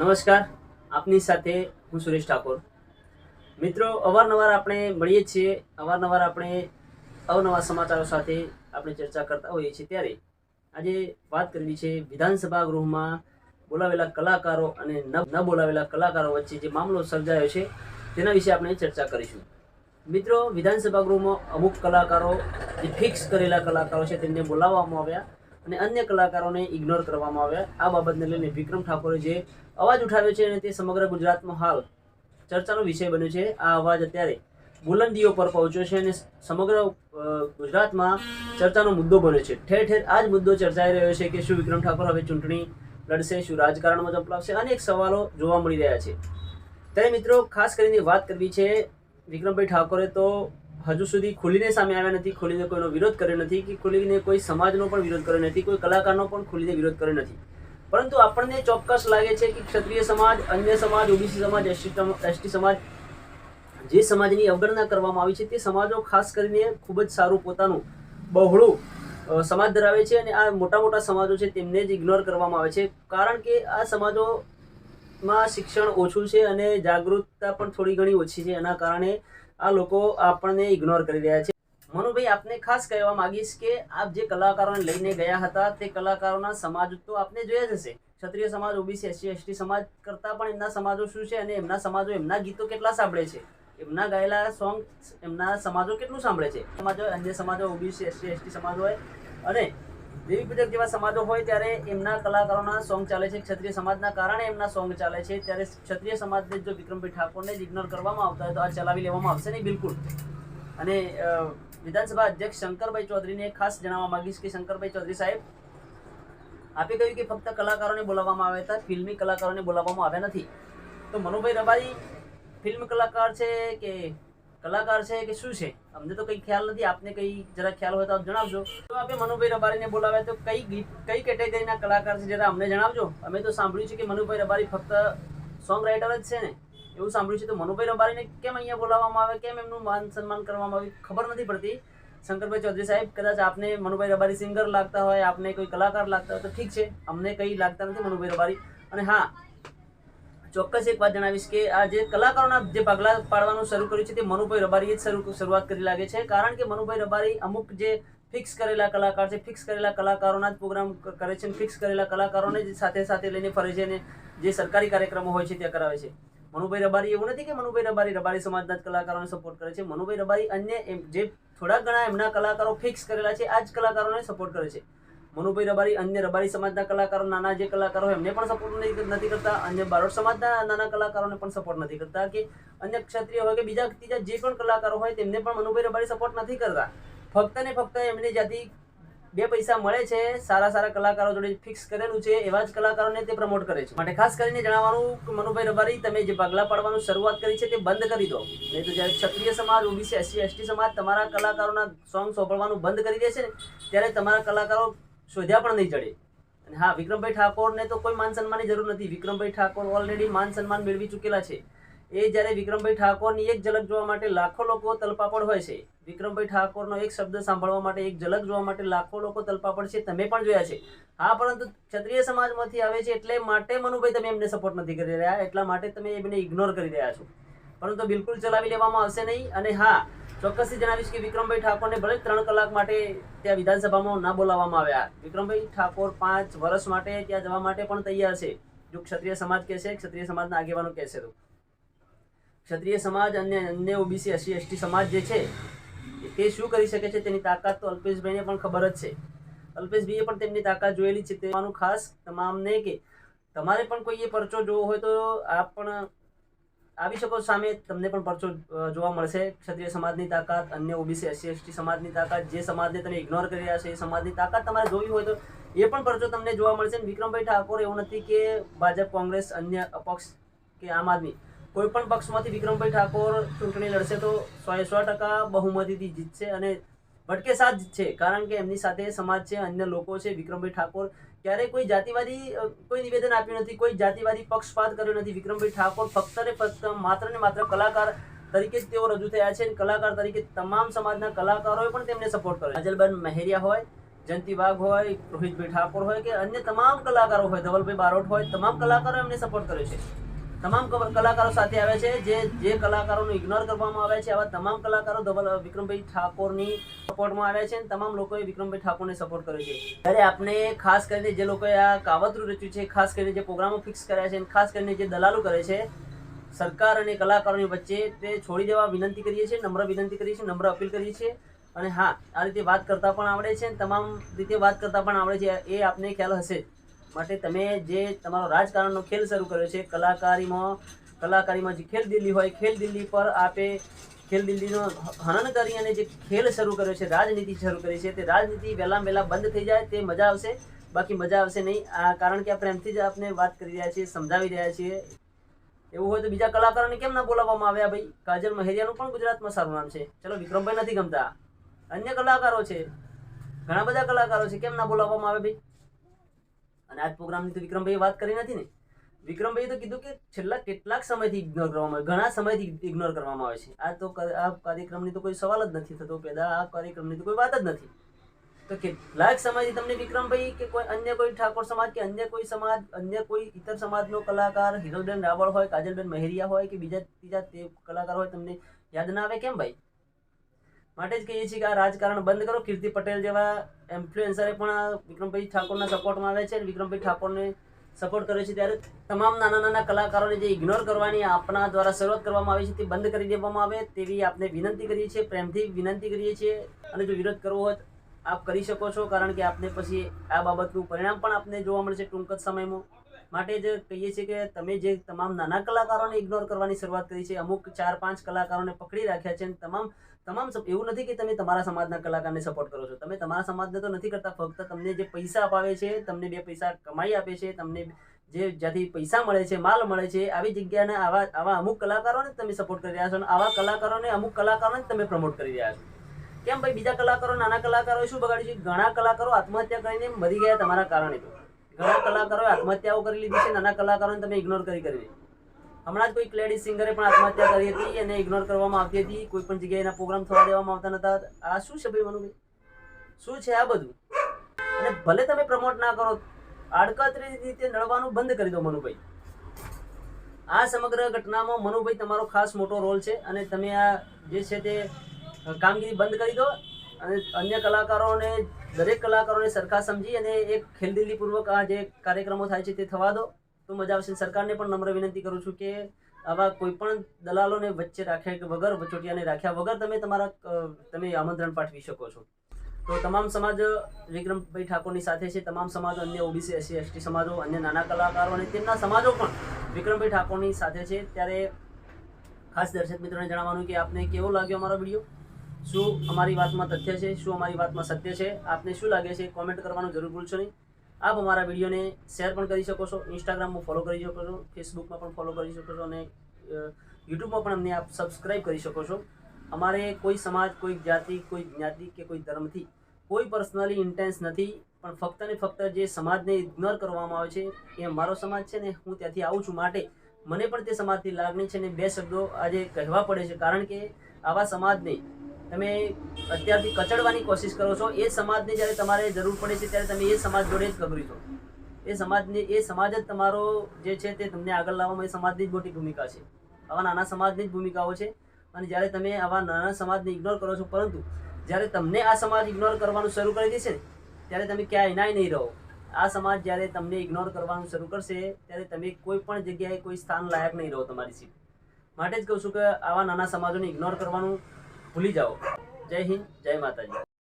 નમસ્કાર, આપની સાથે હું સુરેશ ઠાકોર. મિત્રો, અવારનવાર આપણે મળીએ છીએ, અવારનવાર આપણે અવનવા સમાચારો સાથે આપણે ચર્ચા કરતા હોઈએ છીએ. ત્યારે આજે વાત કરવી છે વિધાનસભા ગૃહમાં બોલાવેલા કલાકારો અને ન બોલાવેલા કલાકારો વચ્ચે જે મામલો સર્જાયો છે, તેના વિશે આપણે ચર્ચા કરીશું. મિત્રો, વિધાનસભા ગૃહમાં અમુક કલાકારો, જે ફિક્સ કરેલા કલાકારો છે, તેમને બોલાવવામાં આવ્યા. અને અન્ય કલાકારોને ઇગ્નોર કરવામાં આવ્યા. આ બાબતને લઈને વિક્રમ ઠાકોરે જે અવાજ ઉઠાવ્યો છે અને તે સમગ્ર ગુજરાતમાં હાલ ચર્ચાનો વિષય બન્યો છે. આ અવાજ અત્યારે બુલંદીઓ પર પહોંચ્યો છે અને સમગ્ર ગુજરાતમાં ચર્ચાનો મુદ્દો બન્યો છે. ઠેર ઠેર આ જ મુદ્દો ચર્ચાઈ રહ્યો છે કે શું વિક્રમ ઠાકોર હવે ચૂંટણી લડશે, શું રાજકારણમાં જંપલાવશે અનેક સવાલો જોવા મળી રહ્યા છે. ત્યારે મિત્રો, ખાસ કરીને વાત કરવી છે વિક્રમભાઈ ઠાકોરે તો હજુ સુધી ખુલીને સામે આવ્યા નથી, ખુલીને કોઈનો વિરોધ કર્યો નથી કે ખુલીને કોઈ સમાજનો પણ વિરોધ કર્યો નથી, કોઈ કલાકારનો પણ ખુલીને વિરોધ કર્યો નથી. પરંતુ આપણને ચોક્કસ લાગે છે કે ક્ષત્રિય સમાજ, અન્ય સમાજ, ઓબીસી સમાજ, એસટી સમાજ, જે સમાજની અવગણના કરવામાં આવી છે, તે સમાજો ખાસ કરીને ખૂબ જ સારું પોતાનું બહોળું સમાજ ધરાવે છે અને આ મોટા મોટા સમાજો છે તેમને જ ઇગ્નોર કરવામાં આવે છે. કારણ કે આ સમાજોમાં શિક્ષણ ઓછું છે અને જાગૃતતા પણ થોડી ઘણી ઓછી છે. એના કારણે આ લોકો આપણને ઇગ્નોર કરી રહ્યા છે. મનુભાઈ, આપને ખાસ કહેવા માંગીશ કે આપ જે કલાકારોને લઈને ગયા હતા, તે કલાકારોના સમાજ તો આપને જોયા જ હશે. ક્ષત્રિય સમાજ, ઓબીસી, એસસી, એસટી સમાજ કરતાં પણ એમના સમાજો શું છે અને એમના સમાજો એમના ગીતો કેટલા સાંભળે છે? એમના ગાયેલા સોંગ એમના સમાજો કેટલું સાંભળે છે? સમાજો, અન્ય સમાજો, ઓબીસી, એસસી, એસટી સમાજ હોય અને દેવી પૂજક જેવા સમાજો હોય ત્યારે એમના કલાકારોના સોંગ ચાલે છે. ક્ષત્રિય સમાજના કારણે એમના સોંગ ચાલે છે. ત્યારે ક્ષત્રિય સમાજને જો વિક્રમભાઈ ઠાકોરને જ ઇગ્નોર કરવામાં આવતા હોય તો આ ચલાવી લેવામાં આવશે નહીં? બિલકુલ. અને વિધાનસભા અધ્યક્ષ શંકરભાઈ ચૌધરીને ખાસ જણાવવા માંગીશ કે શંકરભાઈ ચૌધરી સાહેબ, આપે કહ્યું કે ફક્ત કલાકારોને બોલાવવામાં આવ્યા હતા, ફિલ્મી કલાકારોને બોલાવવામાં આવ્યા નથી. તો મનુભાઈ રબારી ફિલ્મ કલાકાર છે કે કલાકાર છે કે શું છે? અમને તો કંઈ ખ્યાલ નથી. આપને કંઈ જરા ખ્યાલ હોય તો આપ જણાવજો. તો આપે મનુભાઈ રબારીને બોલાવ્યા તો કઈ ગીત, કઈ કેટેગરીના કલાકાર છે જરા અમને જણાવજો? અમે તો સાંભળ્યું છે કે મનુભાઈ રબારી ફક્ત સોંગ રાઇટર જ છે ને. એવું સાંભળ્યું છે. તો મનુભાઈ રબારીને કેમ અહીંયા બોલાવવામાં આવે? કેમ એમનું માન સન્માન કરવામાં આવે? ખબર નથી પડતી. શંકરભાઈ ચૌધરી સાહેબ, કદાચ આપને મનુભાઈ રબારી સિંગર લાગતા હોય, આપને કોઈ કલાકાર લાગતા હોય તો ઠીક છે. અમને કંઈ લાગતા નથી મનુભાઈ રબારી. અને હા ચોક્કસ એક વાત જણાવીશ કે આ જે કલાકારોના જે પગલા પાડવાનું શરૂ કર્યું છે તે મનુભાઈ રબારીએ જ શરૂ શરૂઆત કરી લાગે છે. કારણ કે મનુભાઈ રબારી અમુક જે ફિક્સ કરેલા કલાકાર છે, ફિક્સ કરેલા કલાકારોના જ પ્રોગ્રામ કરે છે ફિક્સ કરેલા કલાકારોને જ સાથે સાથે લઈને ફરે છે અને જે સરકારી કાર્યક્રમો હોય છે ત્યાં કરાવે છે. મનુભાઈ રબારી એવું નથી કે મનુભાઈ રબારી રબારી સમાજના જ કલાકારોને સપોર્ટ કરે છે. મનુભાઈ રબારી અન્ય જે થોડા ઘણા એમના કલાકારો ફિક્સ કરેલા છે, આ જ કલાકારોને સપોર્ટ કરે છે. મનુભાઈ રબારી અન્ય રબારી સમાજના કલાકારો, નાના જે કલાકારો હોય, એમને પણ સપોર્ટ નથી કરતા. અન્ય બારોટ સમાજના નાના કલાકારોને પણ સપોર્ટ નથી કરતા કે અન્ય ક્ષત્રિય હોય કે બીજા ત્રીજા જે પણ કલાકારો હોય, તેમને પણ મનુભાઈ રબારી સપોર્ટ નથી કરતા. ફક્ત ને ફક્ત એમને જ્યાંથી બે પૈસા મળે છે, સારા સારા કલાકારો જોડે ફિક્સ કરેલું છે, એવા જ કલાકારોને તે પ્રમોટ કરે છે. માટે ખાસ કરીને જણાવવાનું કે મનુભાઈ રબારી, તમે જે ભાગલા પાડવાનું શરૂઆત કરી છે તે બંધ કરી દો. નહીં તો જ્યારે ક્ષત્રિય સમાજ, ઓબીસી, એસસી, એસટી સમાજ તમારા કલાકારોના સોંગ સોંપડવાનું બંધ કરી દેશે ને, ત્યારે તમારા કલાકારો શોધ્યા પણ નહીં જડે અને હા, વિક્રમભાઈ ઠાકોરને તો કોઈ માન સન્માનની જરૂર નથી. વિક્રમભાઈ ઠાકોર ઓલરેડી માન સન્માન મેળવી ચૂકેલા છે. એ જ્યારે વિક્રમભાઈ ઠાકોરની એક ઝલક જોવા માટે લાખો લોકો તલપાપડ હોય છે, વિક્રમભાઈ ઠાકોરનો એક શબ્દ સાંભળવા માટે, એક ઝલક જોવા માટે લાખો લોકો તલપાપડ છે, તમે પણ જોયા છે. હા, પરંતુ ક્ષત્રિય સમાજમાંથી આવે છે એટલે માટે મનુભાઈ તમે એમને સપોર્ટ નથી કરી રહ્યા, એટલા માટે તમે એમને ઇગ્નોર કરી રહ્યા છો. પરંતુ બિલકુલ ચલાવી લેવામાં આવશે નહીં. અને હા, ચોક્કસથી જણાવીશ કે વિક્રમભાઈ ઠાકોરને ભલે ત્રણ કલાક માટે ત્યાં વિધાનસભામાં ના બોલાવવામાં આવ્યા. વિક્રમભાઈ ઠાકોર પાંચ વર્ષ માટે ત્યાં જવા માટે પણ તૈયાર છે. જો ક્ષત્રિય સમાજ કહેશે ક્ષત્રિય સમાજના આગેવાનો કહેશે તો. ક્ષત્રિય સમાજ અને અન્ય ઓબીસી, એસસી, એસટી સમાજ જે છે, તે શું કરી શકે છે તેની તાકાત તો અલ્પેશભાઈને પણ ખબર જ છે. અલ્પેશભાઈએ પણ તેમની તાકાત જોયેલી છે. તેવાનું ખાસ તમામને કે તમારે પણ કોઈ એ પરચો જોવો હોય તો આપ પણ આવી શકો સામે તમને પણ પરચો જોવા મળશે. ક્ષત્રિય સમાજની તાકાત, અન્ય ઓબીસી, એસસી, એસટી સમાજની તાકાત, જે સમાજને તમે ઇગ્નોર કરી રહ્યા છે, એ સમાજની તાકાત તમારે જોવી હોય તો એ પણ પરચો તમને જોવા મળશે. વિક્રમભાઈ ઠાકોર એવું નથી કે ભાજપ, કોંગ્રેસ, અન્ય અપક્ષ કે આમ આદમી, કોઈ પણ પક્ષમાંથી વિક્રમભાઈ ઠાકોર ચૂંટણી લડશે તો સો સો ટકા બહુમતીથી જીતશે અને ભટકે સાથ જીતશે. કારણ કે એમની સાથે સમાજ છે, અન્ય લોકો છે. વિક્રમભાઈ ઠાકોર ક્યારેય કોઈ જાતિવાદી કોઈ નિવેદન આપ્યું નથી, કોઈ જાતિવાદી પક્ષપાત કર્યો નથી. વિક્રમભાઈ ઠાકોર ફક્ત ને ફક્ત માત્ર ને માત્ર કલાકાર તરીકે જ તેઓ રજૂ થયા છે અને કલાકાર તરીકે તમામ સમાજના કલાકારોએ પણ તેમને સપોર્ટ કર્યો અજલબેન મહેરિયા હોય, જયંતિ વાઘ હોય, રોહિતભાઈ ઠાકોર હોય કે અન્ય તમામ કલાકારો હોય, ધવલભાઈ બારોટ હોય, તમામ કલાકારો એમને સપોર્ટ કર્યો છે. તમામ કલાકારો સાથે આવે છે. જે જે કલાકારોનું ઇગ્નોર કરવામાં આવે છે, આવા તમામ કલાકારો ધવલ વિક્રમભાઈ ઠાકોરની સપોર્ટમાં આવ્યા છે અને તમામ લોકોએ વિક્રમભાઈ ઠાકોરને સપોર્ટ કર્યો છે. ત્યારે આપણે ખાસ કરીને જે લોકોએ આ કાવતરું રચ્યું છે, ખાસ કરીને જે પ્રોગ્રામો ફિક્સ કર્યા છે અને ખાસ કરીને જે દલાલો કરે છે, સરકાર અને કલાકારોની વચ્ચે તે છોડી દેવા વિનંતી કરીએ છીએ, નમ્ર વિનંતી કરીએ છીએ, નમ્ર અપીલ કરીએ છીએ. અને હા, આ રીતે વાત કરતાં પણ આવડે છે તમામ રીતે વાત કરતાં પણ આવડે છે. એ આપને ખ્યાલ હશે જ. માટે તમે જે તમારો રાજકારણનો ખેલ શરૂ કર્યો છે, કલાકારીમાં કલાકારીમાં જે ખેલ દિલ્હી હોય, ખેલ દિલ્હી પર આપે ખેલ દિલ્હીનો હનન કરી અને જે ખેલ શરૂ કર્યો છે, રાજનીતિ શરૂ કરી છે, તે રાજનીતિ વહેલા વહેલા બંધ થઈ જાય, તે મજા આવશે, બાકી મજા આવશે નહીં. આ કારણ કે આ પ્રેમથી જ આપને વાત કરી રહ્યા છીએ, સમજાવી રહ્યા છીએ. એવું હોય તો બીજા કલાકારોને કેમ ના બોલાવવામાં આવ્યા ભાઈ? કાજલ મહેરિયાનું પણ ગુજરાતમાં સારું નામ છે. ચલો, વિક્રમભાઈ નથી ગમતા. અન્ય કલાકારો છે. ઘણા બધા કલાકારો છે. કેમ ના બોલાવવામાં આવે ભાઈ? અને આજ પ્રોગ્રામની તો વિક્રમભાઈએ વાત કરી નથી ને. વિક્રમભાઈએ તો કીધું કે છેલ્લા કેટલાક સમયથી ઇગ્નોર કરવામાં આવે ઘણા સમયથી ઇગ્નોર કરવામાં આવે છે. આ તો આ કાર્યક્રમની તો કોઈ સવાલ જ નથી થતો, પેદા આ કાર્યક્રમની તો કોઈ વાત જ નથી. તો કેટલાક સમયથી તમને વિક્રમભાઈ કે કોઈ અન્ય કોઈ ઠાકોર સમાજ કે અન્ય કોઈ સમાજ અન્ય કોઈ ઇતર સમાજનો કલાકાર હિરોબેન રાવળ હોય, કાજલબેન મહેરિયા હોય કે બીજા ત્રીજા તે કલાકાર હોય, તમને યાદ ના આવે કેમ ભાઈ? માટે જ કહીએ છીએ કે આ રાજકારણ બંધ કરો. કીર્તિ પટેલ જેવા ઇન્ફ્લુએન્સરે પણ વિક્રમભાઈ ઠાકોરના સપોર્ટમાં આવે છે અને વિક્રમભાઈ ઠાકોરને સપોર્ટ કરે છે ત્યારે તમામ નાના નાના કલાકારોને જે ઇગ્નોર કરવાની આપના દ્વારા શરૂઆત કરવામાં આવી છે તે બંધ કરી દેવામાં આવે તેવી આપને વિનંતી કરીએ છીએ, પ્રેમથી વિનંતી કરીએ છીએ. અને જો વિરોધ કરવો હોય આપ કરી શકો છો કારણ કે આપને પછી આ બાબતનું પરિણામ પણ આપને જોવા મળશે ટૂંક જ સમયમાં. માટે જ કહીએ છીએ કે તમે જે તમામ નાના કલાકારોને ઇગ્નોર કરવાની શરૂઆત કરી છે, અમુક ચાર પાંચ કલાકારોને પકડી રાખ્યા છે અને તમામ તમામ એવું નથી કે તમે તમારા સમાજના કલાકારને સપોર્ટ કરો છો. તમે તમારા સમાજને તો નથી કરતા, ફક્ત તમને જે પૈસા અપાવે છે, તમને બે પૈસા કમાઈ આપે છે, તમને જે જ્યાંથી પૈસા મળે છે, માલ મળે છે, આવી જગ્યાને આવા આવા અમુક કલાકારોને તમે સપોર્ટ કરી રહ્યા છો અને આવા કલાકારોને, અમુક કલાકારોને તમે પ્રમોટ કરી રહ્યા છો. કેમ ભાઈ? બીજા કલાકારો, નાના કલાકારો શું બગાડ્યું છે? ઘણા કલાકારો આત્મહત્યા કરીને મરી ગયા તમારા કારણે. તો ઘણા કલાકારોએ આત્મહત્યાઓ કરી લીધી છે, નાના કલાકારોને તમે ઇગ્નોર કરી કરી હમણાં જ કોઈ લેડી સિંગરે પણ આત્મહત્યા કરી હતી અને ઇગ્નોર કરવામાં આવતી હતી, કોઈ પણ જગ્યાએ એના પ્રોગ્રામ થવા દેવામાં આવતા નતા. આ શું છે ભાઈ મનુભાઈ? શું છે આ બધું? અને ભલે તમે પ્રમોટ ના કરો, આડકતરી રીતે નડવાનું બંધ કરી દો મનુભાઈ. આ સમગ્ર ઘટનામાં મનુભાઈ તમારો ખાસ મોટો રોલ છે અને તમે આ જે છે તે કામગીરી બંધ કરી દો અને અન્ય કલાકારોને, દરેક કલાકારોને સરખા સમજી અને એક ખેલદિલીપૂર્વક આ જે કાર્યક્રમો થાય છે તે થવા દો. તો મજા આવશે. સરકારને પણ નમ્ર વિનંતી કરું છું કે આવા કોઈ પણ દલાલોને વચ્ચે રાખ્યા કે વગર, વચોટિયાને રાખ્યા વગર તમે તમારા તમે આમંત્રણ પાઠવી શકો છો. તો તમામ સમાજ, વિક્રમભાઈ ઠાકોરની સાથે છે, તમામ સમાજો, અન્ય ઓબીસી, એસસી, એસટી સમાજો, અન્ય નાના કલાકારો અને તેમના સમાજો પણ વિક્રમભાઈ ઠાકોરની સાથે છે. ત્યારે ખાસ દર્શક મિત્રોને જણાવવાનું કે આપને કેવો લાગ્યો અમારો વીડિયો? શું અમારી વાતમાં તથ્ય છે? શું અમારી વાતમાં સત્ય છે? આપને શું લાગે છે? કોમેન્ટ કરવાનું જરૂર ભૂલશો નહીં. આપ અમારા વિડીયોને શેર પણ કરી શકો છો. ઇન્સ્ટાગ્રામમાં ફોલો કરી શકો છો. ફેસબુકમાં પણ ફોલો કરી શકો છો અને યુટ્યુબમાં પણ અમને આપ સબસ્ક્રાઈબ કરી શકો છો. અમારે કોઈ સમાજ, કોઈ જાતિ, કોઈ જ્ઞાતિ કે કોઈ ધર્મથી કોઈ પર્સનલી ઇન્ટેન્સ નથી, પણ ફક્ત ને ફક્ત જે સમાજને ઇગ્નોર કરવામાં આવે છે, એ મારો સમાજ છે ને હું ત્યાંથી આવું છું માટે મને પણ તે સમાજથી લાગણી છે ને બે શબ્દો આજે કહેવા પડે છે. કારણ કે આવા સમાજને તમે અત્યારથી કચડવાની કોશિશ કરો છો, એ સમાજને જ્યારે તમારે જરૂર પડે છે ત્યારે તમે એ સમાજ જોડે જ ગભરી છો. એ સમાજને, એ સમાજ જ તમારો જે છે તે તમને આગળ લાવવામાં એ સમાજની જ મોટી ભૂમિકા છે. આવા નાના સમાજની જ ભૂમિકાઓ છે અને જ્યારે તમે આવા નાના સમાજને ઇગ્નોર કરો છો, પરંતુ જ્યારે તમને આ સમાજ ઇગ્નોર કરવાનું શરૂ કરી દેશે ને, ત્યારે તમે ક્યાંય એનાય નહીં રહો. આ સમાજ જ્યારે તમને ઇગ્નોર કરવાનું શરૂ કરશે, ત્યારે તમે કોઈ પણ જગ્યાએ કોઈ સ્થાન લાયક નહીં રહો તમારી સીટ. માટે જ કહું છું કે આવા નાના સમાજોને ઇગ્નોર કરવાનું ભૂલી જાઓ. જય હિન્દ જય માતાજી.